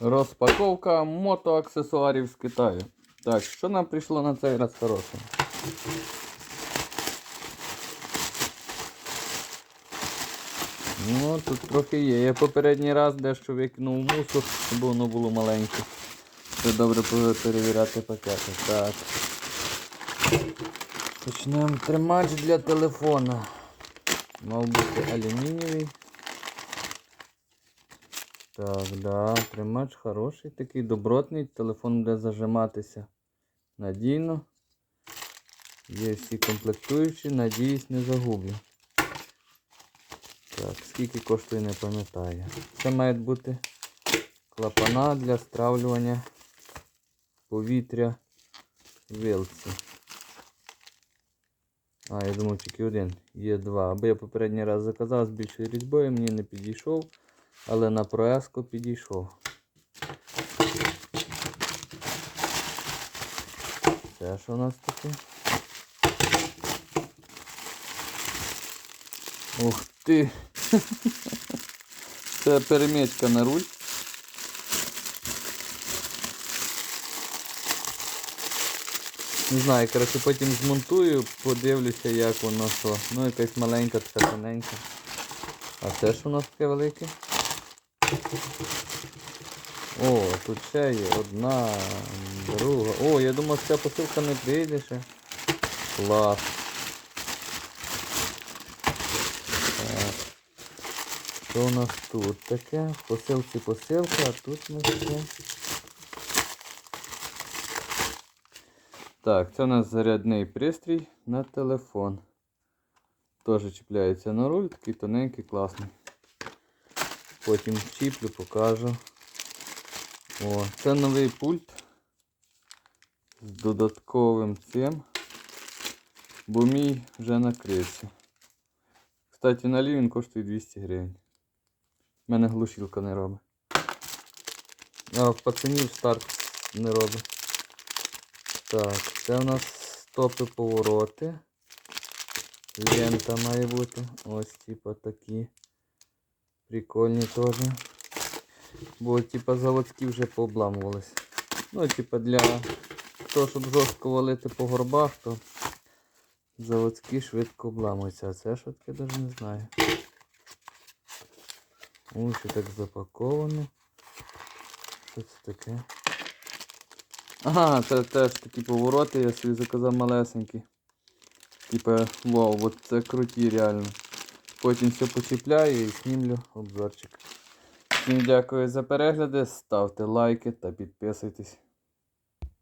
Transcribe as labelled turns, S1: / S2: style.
S1: Розпаковка мотоаксесуарів з Китаю. Так, що нам прийшло на цей раз хорошого? Ну, тут трохи є. Я попередній раз дещо викинув мусор, щоб воно було маленьке. Це добре перевіряти пакети. Так. Почнемо тримач для телефона. Мав бути алюмінієвий. Так, да, тримач хороший, такий добротний, телефон буде зажиматися надійно. Є всі комплектуючі, надіюсь, не загублю. Так, скільки коштує, не пам'ятаю. Це мають бути клапана для стравлювання повітря вилці. А, я думав тільки один. Є два. Аби я попередній раз заказав з більшою різьбою, мені не підійшов, але на проеско підійшов. Це що у нас таке? Ух ти! Це перемичка на руль. Не знаю, коротше, потім змонтую, подивлюся, як воно що. Ну, якась маленька, така тоненька. А це ж у нас таке велике? О, тут ще є одна, друга. О, я думав, ця посилка не прийде ще. Клас. Так. Що у нас тут таке? Посилці посилка, а тут нас таке. Так, це у нас зарядний пристрій на телефон. Теж чіпляється на руль, такий тоненький, класний. Потім вчіплю, покажу. О, це новий пульт з додатковим цим, бо мій вже накрився. Кстати, на він коштує 200 гривень. У мене глушилка не робить. А пацанів старт не робить. Так, це у нас стопи повороти. Лента має бути. Ось типа такі. Прикольні теж. Бо типа заводські вже пообламувались. Ну, типа для того, щоб жорстко валити по горбах, то заводські швидко обламуються. А це що таке навіть не знаю. Ось що так запаковано. Що це таке? Ага, це теж такі повороти, я собі заказав малесенькі. Типа, вау, от це круті реально. Потім все почіпляю і знімлю обзорчик. Всім дякую за перегляди, ставте лайки та підписуйтесь.